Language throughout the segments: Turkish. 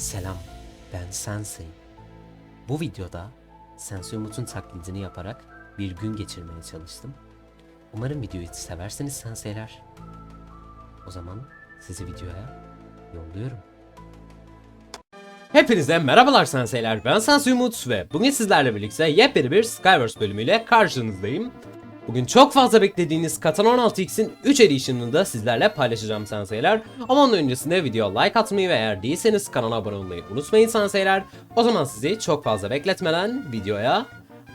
Selam, ben Sensei. Bu videoda Sensei Umut'un taklidini yaparak bir gün geçirmeye çalıştım. Umarım videoyu seversiniz Sensei'ler. O zaman sizi videoya yolluyorum. Hepinize merhabalar Sensei'ler, ben Sensei Umut ve bugün sizlerle birlikte yepyeni bir Skywars bölümüyle karşınızdayım. Bugün çok fazla beklediğiniz Katana 16X'in 3 Edition'ını da sizlerle paylaşacağım senseyler. Ama onun öncesinde video like atmayı ve eğer değilseniz kanala abone olmayı unutmayın senseyler. O zaman sizi çok fazla bekletmeden videoya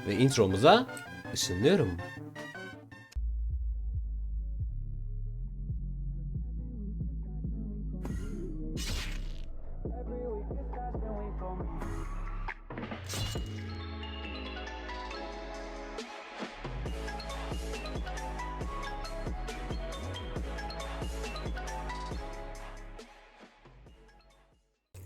ve intromuza ışınlıyorum.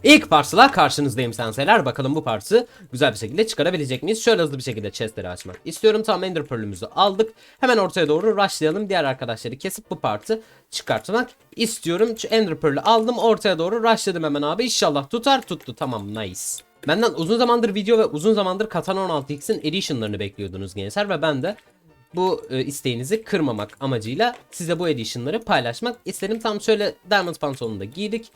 İlk parçala karşınızdayım senseyler. Bakalım bu parçası güzel bir şekilde çıkarabilecek miyiz? Şöyle hızlı bir şekilde chestleri açmak istiyorum. Tam Ender Pearl'ümüzü aldık. Hemen ortaya doğru rushlayalım. Diğer arkadaşları kesip bu partı çıkartmak istiyorum. Ender Pearl'ü aldım. Ortaya doğru rushladım hemen abi. İnşallah tutar. Tuttu. Tamam nice. Benden uzun zamandır video ve uzun zamandır Katana 16X'in edition'larını bekliyordunuz gençler ve ben de bu e, isteğinizi kırmamak amacıyla size bu edition'ları paylaşmak istedim. Tam şöyle Diamond pantolonunu da giydik.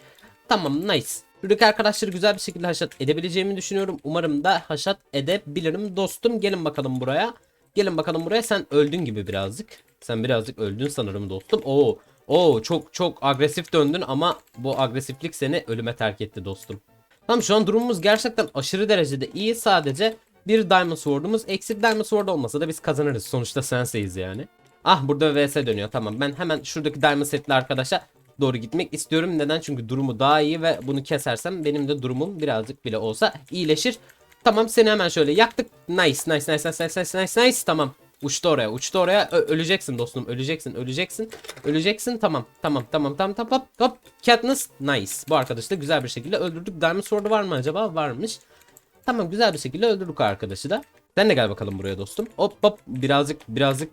Tamam nice. Buradaki arkadaşları güzel bir şekilde haşat edebileceğimi düşünüyorum. Umarım da haşat edebilirim. Dostum gelin bakalım buraya. Gelin bakalım buraya. Sen öldün gibi birazcık. Sen birazcık öldün sanırım dostum. Oo, oo çok çok agresif döndün ama bu agresiflik seni ölüme terk etti dostum. Tamam şu an durumumuz gerçekten aşırı derecede iyi. Sadece bir Diamond Sword'umuz eksik. Diamond Sword olmasa da biz kazanırız. Sonuçta senseyiz yani. Ah burada VS dönüyor. Tamam ben hemen şuradaki Diamond setli arkadaşa doğru gitmek istiyorum. Neden? Çünkü durumu daha iyi ve bunu kesersem benim de durumum birazcık bile olsa iyileşir. Tamam seni hemen şöyle yaktık. Nice nice nice nice nice nice nice tamam. Uçtu oraya uçtu oraya. Ö- öleceksin dostum öleceksin öleceksin öleceksin. Tamam tamam tamam tamam tamam. Hop hop. Katniss nice. Bu arkadaşı da güzel bir şekilde öldürdük. Diamond Sword'u var mı acaba? Varmış. Tamam güzel bir şekilde öldürdük arkadaşı da. Sen de gel bakalım buraya dostum. Hop hop. Birazcık birazcık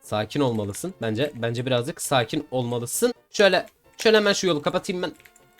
sakin olmalısın. Bence bence birazcık sakin olmalısın. Şöyle Şöyle hemen şu yolu kapatayım ben.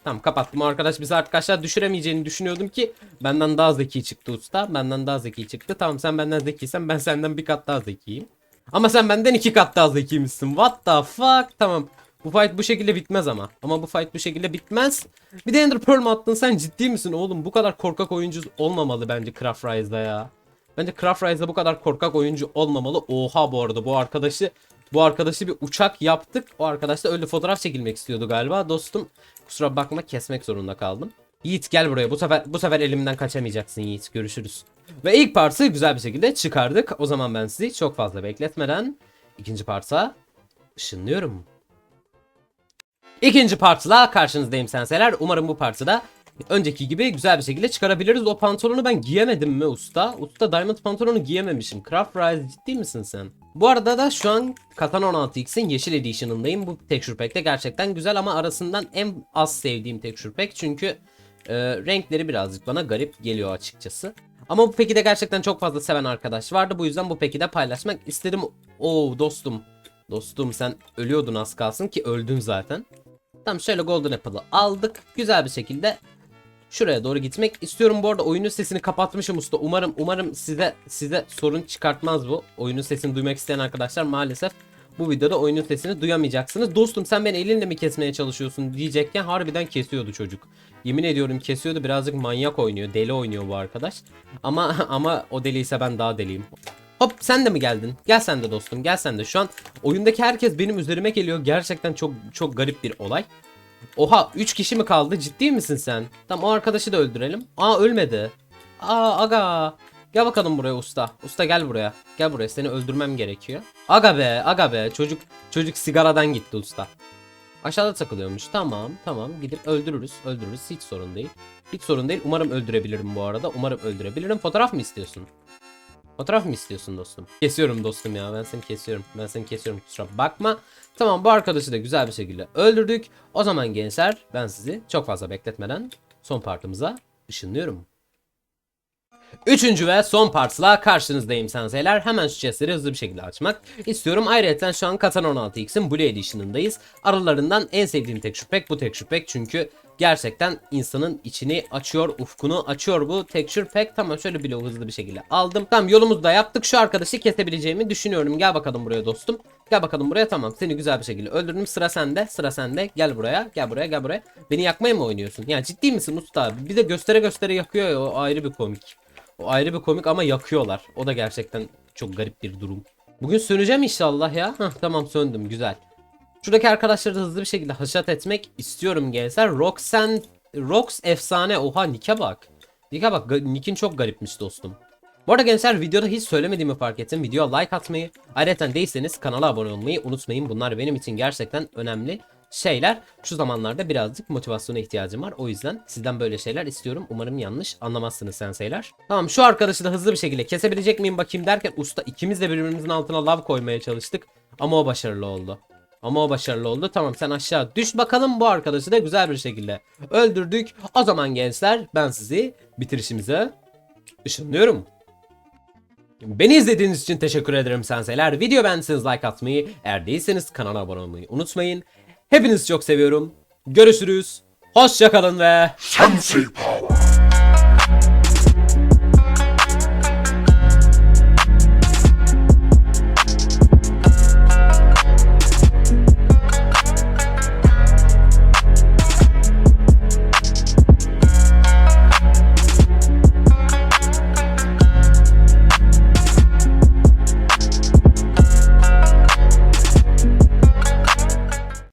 Tamam kapattım. Arkadaş bizi arkadaşlar düşüremeyeceğini düşünüyordum ki benden daha zeki çıktı usta. Benden daha zeki çıktı. Tamam sen benden zekiysen ben senden bir kat daha zekiyim. Ama sen benden iki kat daha zekiymişsin. What the fuck? Tamam. Bu fight bu şekilde bitmez ama. Ama bu fight bu şekilde bitmez. Bir de Ender Pearl mü attın sen ciddi misin oğlum? Bu kadar korkak oyuncu olmamalı bence Craft Rise'da ya. Bence Craft Rise'da bu kadar korkak oyuncu olmamalı. Oha bu arada bu arkadaşı bu arkadaşı bir uçak yaptık. O arkadaş da öyle fotoğraf çekilmek istiyordu galiba. Dostum kusura bakma kesmek zorunda kaldım. Yiğit gel buraya. Bu sefer bu sefer elimden kaçamayacaksın Yiğit. Görüşürüz. Ve ilk partı güzel bir şekilde çıkardık. O zaman ben sizi çok fazla bekletmeden ikinci parta ışınlıyorum. İkinci partla karşınızdayım senseler. Umarım bu partıda önceki gibi güzel bir şekilde çıkarabiliriz. O pantolonu ben giyemedim mi usta? Usta Diamond pantolonu giyememişim. Craft Rise ciddi misin sen? Bu arada da şu an Katana 16X'in yeşil edition'ındayım. Bu texture pack de gerçekten güzel ama arasından en az sevdiğim texture pack. Çünkü e, renkleri birazcık bana garip geliyor açıkçası. Ama bu peki de gerçekten çok fazla seven arkadaş vardı. Bu yüzden bu peki de paylaşmak istedim. Oo dostum. Dostum sen ölüyordun az kalsın ki öldün zaten. Tamam şöyle Golden Apple'ı aldık. Güzel bir şekilde şuraya doğru gitmek istiyorum. Bu arada oyunun sesini kapatmışım usta. Umarım umarım size size sorun çıkartmaz bu. Oyunun sesini duymak isteyen arkadaşlar maalesef bu videoda oyunun sesini duyamayacaksınız. Dostum sen beni elinle mi kesmeye çalışıyorsun diyecekken harbiden kesiyordu çocuk. Yemin ediyorum kesiyordu. Birazcık manyak oynuyor. Deli oynuyor bu arkadaş. Ama ama o deliyse ben daha deliyim. Hop sen de mi geldin? Gel sen de dostum gel sen de. Şu an oyundaki herkes benim üzerime geliyor. Gerçekten çok çok garip bir olay. Oha 3 kişi mi kaldı? Ciddi misin sen? Tamam o arkadaşı da öldürelim. Aa ölmedi. Aa aga. Gel bakalım buraya usta. Usta gel buraya. Gel buraya seni öldürmem gerekiyor. Aga be aga be çocuk çocuk sigaradan gitti usta. Aşağıda takılıyormuş. Tamam tamam gidip öldürürüz. Öldürürüz hiç sorun değil. Hiç sorun değil. Umarım öldürebilirim bu arada. Umarım öldürebilirim. Fotoğraf mı istiyorsun? Fotoğraf mı istiyorsun dostum? Kesiyorum dostum ya. Ben seni kesiyorum. Ben seni kesiyorum. Kusura bakma. Tamam bu arkadaşı da güzel bir şekilde öldürdük. O zaman gençler ben sizi çok fazla bekletmeden son partımıza ışınlıyorum. Üçüncü ve son partla karşınızdayım senseyler. Hemen şu chestleri hızlı bir şekilde açmak istiyorum. Ayrıca şu an Katana 16X'in Blue Edition'ındayız. Aralarından en sevdiğim texture pack bu texture pack çünkü Gerçekten insanın içini açıyor, ufkunu açıyor bu texture pack. Tamam şöyle bloğu hızlı bir şekilde aldım. Tamam yolumuzu da yaptık. Şu arkadaşı kesebileceğimi düşünüyorum. Gel bakalım buraya dostum. Gel bakalım buraya tamam. Seni güzel bir şekilde öldürdüm. Sıra sende. Sıra sende. Gel buraya. Gel buraya. Gel buraya. Beni yakmaya mı oynuyorsun? Yani ciddi misin usta? Bir de göstere göstere yakıyor ya. O ayrı bir komik. O ayrı bir komik ama yakıyorlar. O da gerçekten çok garip bir durum. Bugün söneceğim inşallah ya. Hah tamam söndüm güzel. Şuradaki arkadaşları da hızlı bir şekilde haşat etmek istiyorum gençler. Roxen Rox efsane. Oha Nick'e bak. Nick'e bak. Nick'in çok garipmiş dostum. Bu arada gençler videoda hiç söylemediğimi fark ettim. Videoya like atmayı, ayrıca değilseniz kanala abone olmayı unutmayın. Bunlar benim için gerçekten önemli şeyler. Şu zamanlarda birazcık motivasyona ihtiyacım var. O yüzden sizden böyle şeyler istiyorum. Umarım yanlış anlamazsınız senseyler. Tamam şu arkadaşı da hızlı bir şekilde kesebilecek miyim bakayım derken usta ikimiz de birbirimizin altına lav koymaya çalıştık. Ama o başarılı oldu. Ama o başarılı oldu. Tamam sen aşağı düş bakalım bu arkadaşı da güzel bir şekilde öldürdük. O zaman gençler ben sizi bitirişimize ışınlıyorum. Beni izlediğiniz için teşekkür ederim senseyler. Video beğendiyseniz like atmayı, eğer değilseniz kanala abone olmayı unutmayın. Hepinizi çok seviyorum. Görüşürüz. Hoşçakalın ve... Sensei Pod.